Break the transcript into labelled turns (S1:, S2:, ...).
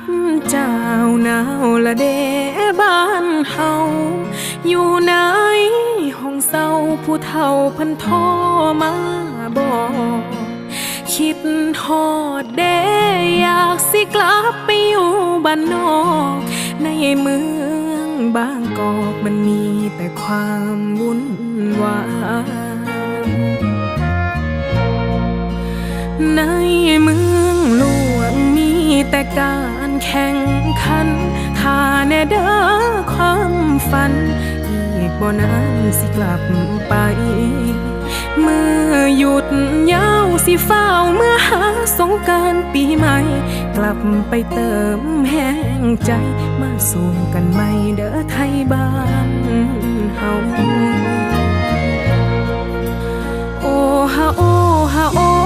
S1: ดเจ้าหนาวละเดบ้านเฮาอยู่ไหนห้องเศร้าผู้เฒ่าพันโทรมาบอกคิดฮอดเดอยากสิกลับไปอยู่บ้านนอก ในเมืองบางกอกมันมีแต่ความวุ่นวายในเมืองหลวงมีแต่การ แข่งขันถ้าแน่เด้อความฝัน อีกบ่นานสิกลับไปเมื่อหยุดยาวสิเฝ้าเมื่อหาสงการปีใหม่ กลับไปเติมแห้งใจ มาสู่กันใหม่เด้อไทยบ้านเฮาโอ้ฮาโอ้ฮาโอ้